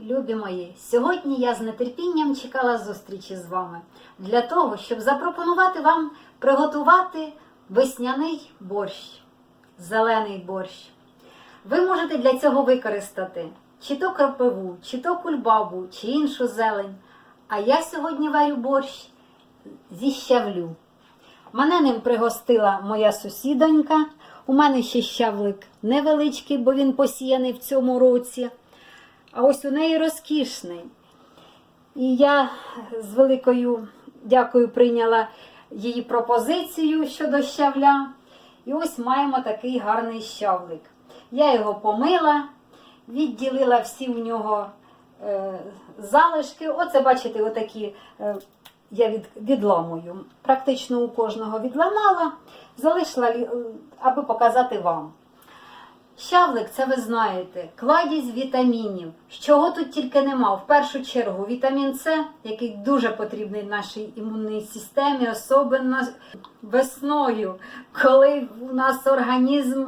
Любі мої, сьогодні я з нетерпінням чекала зустрічі з вами для того, щоб запропонувати вам приготувати весняний борщ, зелений борщ. Ви можете для цього використати чи то кропиву, чи то кульбабу, чи іншу зелень. А я сьогодні варю борщ зі щавлю. Мене ним пригостила моя сусідонька. У мене ще щавлик невеличкий, бо він посіяний в цьому році. А ось у неї розкішний. І я з великою дякою прийняла її пропозицію щодо щавля. І ось маємо такий гарний щавлик. Я його помила, відділила всі в нього е, залишки. Оце, бачите, отакі е, я від, відламую. Практично у кожного відламала, залишила, е, аби показати вам. Щавлик, це ви знаєте, кладість вітамінів. Чого тут тільки нема. В першу чергу вітамін С, який дуже потрібний нашій імунній системі, особливо весною, коли у нас організм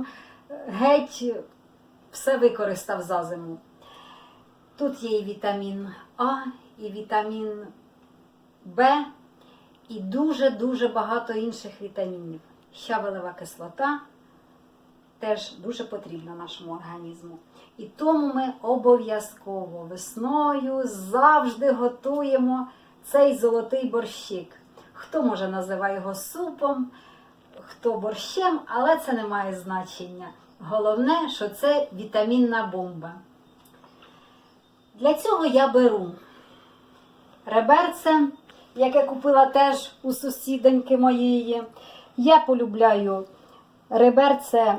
геть все використав за зиму. Тут є і вітамін А, і вітамін Б, і дуже-дуже багато інших вітамінів. Щавелева кислота теж дуже потрібна нашому організму. І тому ми обов'язково весною завжди готуємо цей золотий борщик. Хто може називає його супом, хто борщем, але це не має значення. Головне, що це вітамінна бомба. Для цього я беру реберце, яке купила теж у сусідоньки моєї. Я полюбляю реберце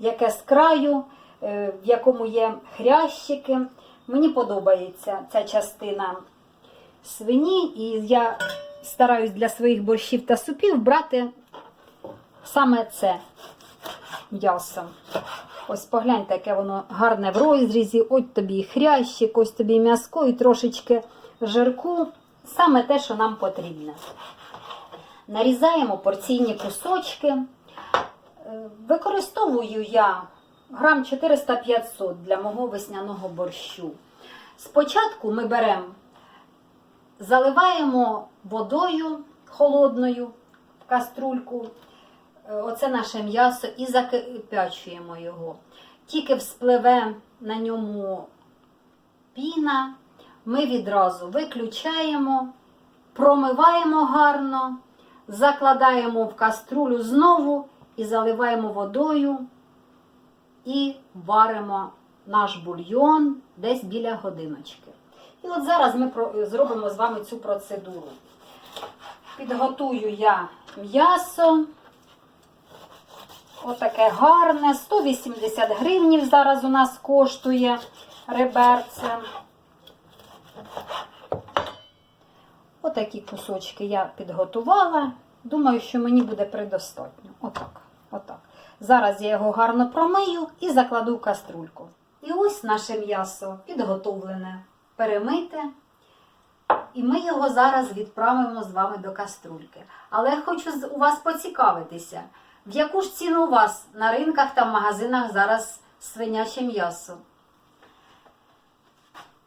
яке з краю, е, в якому є хрящики. Мені подобається ця частина свині, і я стараюсь для своїх борщів та супів брати саме це м'ясо. Ось погляньте, яке воно гарне в розрізі. Ось тобі і хрящик, ось тобі і м'яско, і трошечки жирку. Саме те, що нам потрібно. Нарізаємо порційні кусочки. Використовую я грам 400-500 для мого весняного борщу. Спочатку ми беремо, заливаємо водою холодною в каструльку, е, оце наше м'ясо, і закипячуємо його. Тільки вспливе на ньому піна, ми відразу виключаємо, промиваємо гарно, закладаємо в каструлю знову і заливаємо водою і варимо наш бульйон десь біля годиночки. І от зараз ми зробимо з вами цю процедуру. Підготую я м'ясо. Отаке гарне, 180 гривнів зараз у нас коштує реберце. Отакі кусочки я підготувала. Думаю, що мені буде предостатньо. Отак. Отак. Зараз я його гарно промию і закладу в каструльку. І ось наше м'ясо підготовлене, перемите. І ми його зараз відправимо з вами до каструльки. Але я хочу у вас поцікавитися, в яку ж ціну у вас на ринках та магазинах зараз свиняче м'ясо.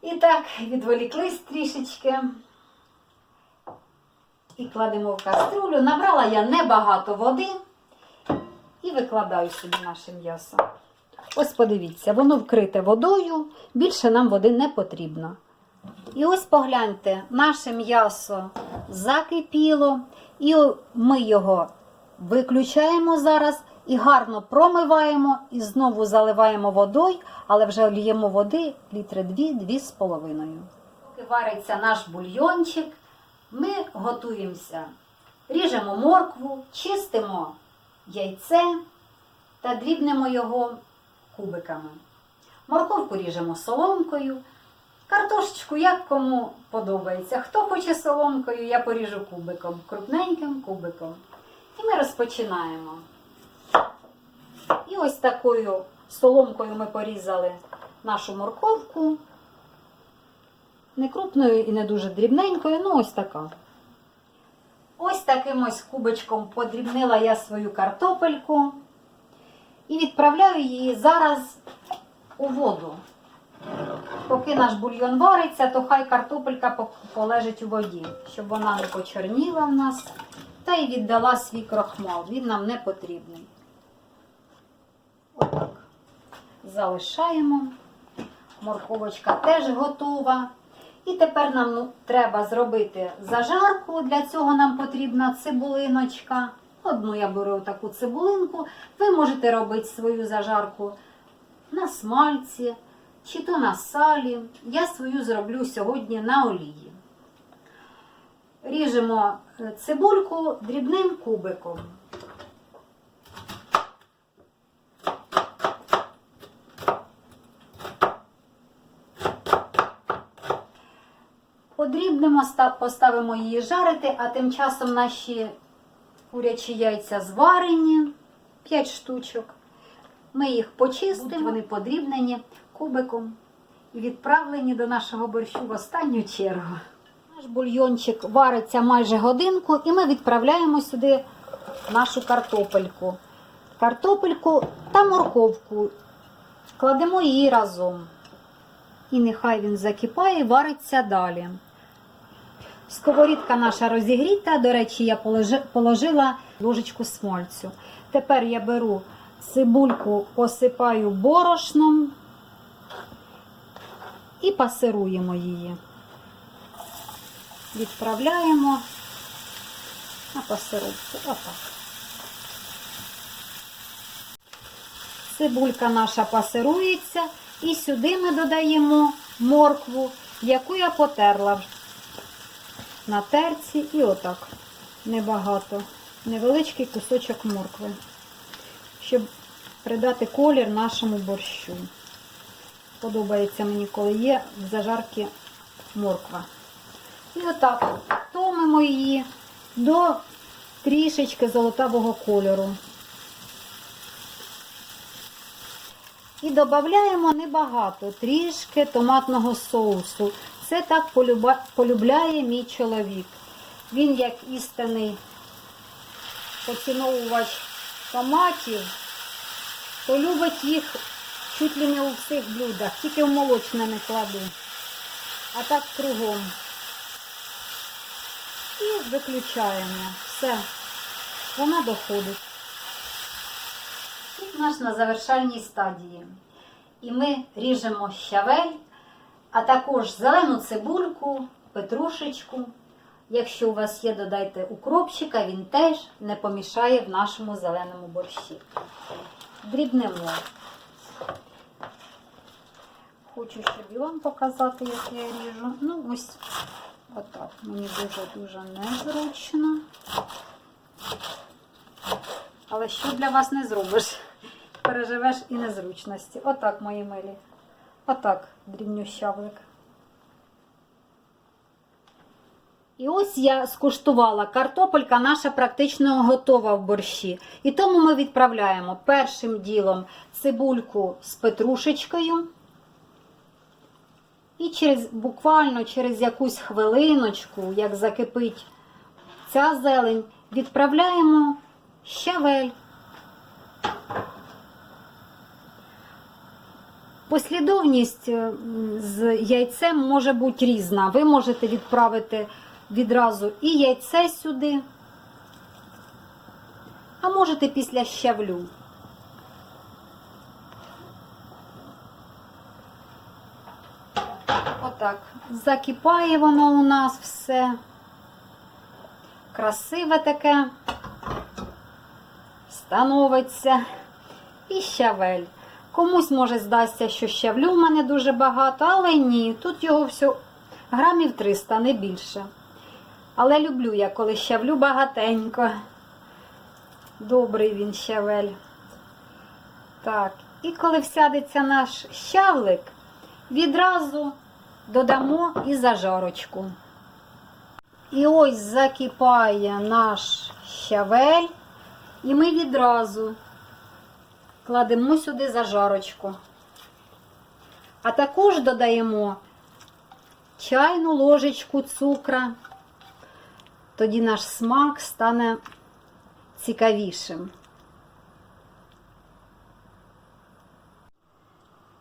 І так, відволіклись трішечки. І кладемо в каструлю. Набрала я небагато води викладаю собі наше м'ясо. Ось подивіться, воно вкрите водою, більше нам води не потрібно. І ось погляньте, наше м'ясо закипіло, і ми його виключаємо зараз і гарно промиваємо, і знову заливаємо водою, але вже ліємо води літри дві-дві з половиною. Поки вариться наш бульйончик, ми готуємося. Ріжемо моркву, чистимо яйце та дрібнемо його кубиками. Морковку ріжемо соломкою. Картошечку як кому подобається. Хто хоче соломкою, я поріжу кубиком, крупненьким кубиком. І ми розпочинаємо. І ось такою соломкою ми порізали нашу морковку. Не крупною і не дуже дрібненькою, ну ось така. Ось таким ось кубочком подрібнила я свою картопельку і відправляю її зараз у воду. поки наш бульйон вариться, то хай картопелька полежить у воді, щоб вона не почорніла в нас та й віддала свій крохмал. Він нам не потрібний. Отак. Залишаємо. Морковочка теж готова. І тепер нам ну, треба зробити зажарку. Для цього нам потрібна цибулиночка. Одну я беру таку цибулинку. Ви можете робити свою зажарку на смальці чи то на салі. Я свою зроблю сьогодні на олії. Ріжемо е, цибульку дрібним кубиком. Подрібнемо, поставимо її жарити, а тим часом наші курячі яйця зварені 5 штучок. Ми їх почистимо, вони подрібнені кубиком і відправлені до нашого борщу в останню чергу. Наш бульйончик вариться майже годинку, і ми відправляємо сюди нашу картопельку. Картопельку та морковку. Кладемо її разом. І нехай він закипає вариться далі. Сковорідка наша розігріта. До речі, я положила ложечку смольцю. Тепер я беру цибульку, посипаю борошном і пасируємо її. Відправляємо на пасировку. Отак. Цибулька наша пасирується, і сюди ми додаємо моркву, яку я потерла на терці, і отак. Небагато. Невеличкий кусочок моркви, щоб придати колір нашому борщу. Подобається мені, коли є в зажарки морква. І отак томимо її до трішечки золотавого кольору. І додаємо небагато, трішки томатного соусу. Це так полюбляє мій чоловік. Він як істинний поціновувач томатів, то любить їх чуть ли не у всіх блюдах, тільки в молочне не кладу. А так кругом. І виключаємо. Все. Вона доходить. І наш на завершальній стадії. І ми ріжемо щавель, а також зелену цибульку, петрушечку. Якщо у вас є, додайте укропчика, він теж не помішає в нашому зеленому борщі. Дрібнемо. Хочу, щоб і вам показати, як я ріжу. Ну, ось отак. Мені дуже-дуже незручно. Але що для вас не зробиш? Переживеш і незручності. Отак, мої милі. Отак, дрібню щавлик. І ось я скуштувала. Картопелька наша практично готова в борщі. І тому ми відправляємо першим ділом цибульку з петрушечкою. І через буквально через якусь хвилиночку, як закипить ця зелень, відправляємо щавель. Послідовність е, з яйцем може бути різна. Ви можете відправити відразу і яйце сюди, а можете після щавлю. Отак. Закипає воно у нас все. Красиве таке. Становиться. І щавель. Комусь може здасться, що щавлю в мене дуже багато, але ні. Тут його все грамів 300, не більше. Але люблю я, коли щавлю багатенько. Добрий він щавель. Так, і коли всядеться наш щавлик, відразу додамо і зажарочку. І ось закипає наш щавель, і ми відразу кладемо сюди зажарочку. А також додаємо чайну ложечку цукра. Тоді наш смак стане цікавішим.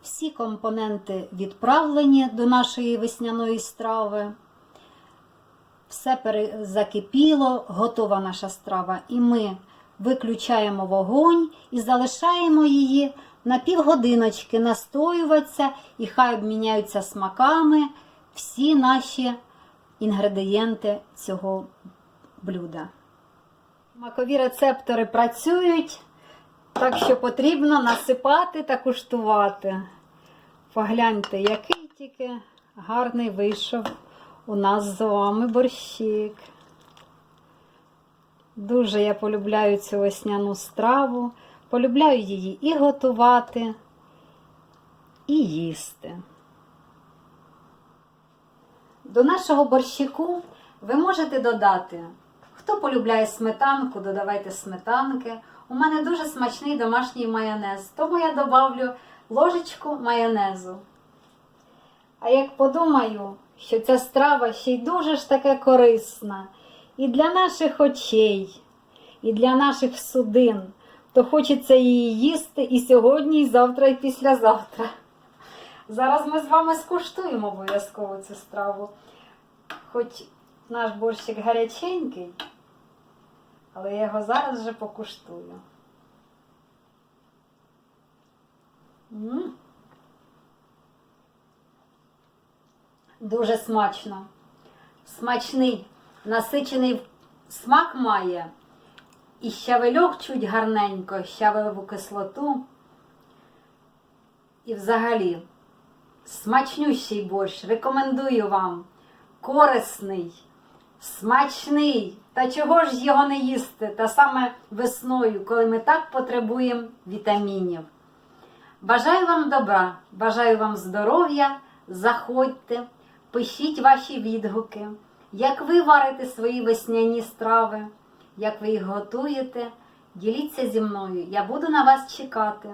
Всі компоненти відправлені до нашої весняної страви. Все закипіло, готова наша страва. І ми виключаємо вогонь і залишаємо її на півгодиночки настоюватися, і хай обміняються смаками всі наші інгредієнти цього блюда. Макові рецептори працюють, так що потрібно насипати та куштувати. Погляньте, який тільки гарний вийшов у нас з вами борщик. Дуже я полюбляю цю весняну страву, полюбляю її і готувати, і їсти. До нашого борщику ви можете додати, хто полюбляє сметанку, додавайте сметанки. У мене дуже смачний домашній майонез, тому я добавлю ложечку майонезу. А як подумаю, що ця страва ще й дуже ж таке корисна і для наших очей, і для наших судин, то хочеться її їсти і сьогодні, і завтра, і післязавтра. Зараз ми з вами скуштуємо обов'язково цю страву. Хоч наш борщик гаряченький, але я його зараз вже покуштую. М. Дуже смачно. Смачний, насичений смак має. І щавельок чуть гарненько, щавелеву кислоту. І взагалі, смачнющий борщ. Рекомендую вам. Корисний, смачний. Та чого ж його не їсти? Та саме весною, коли ми так потребуємо вітамінів. Бажаю вам добра, бажаю вам здоров'я. Заходьте, пишіть ваші відгуки, як ви варите свої весняні страви, як ви їх готуєте. Діліться зі мною, я буду на вас чекати.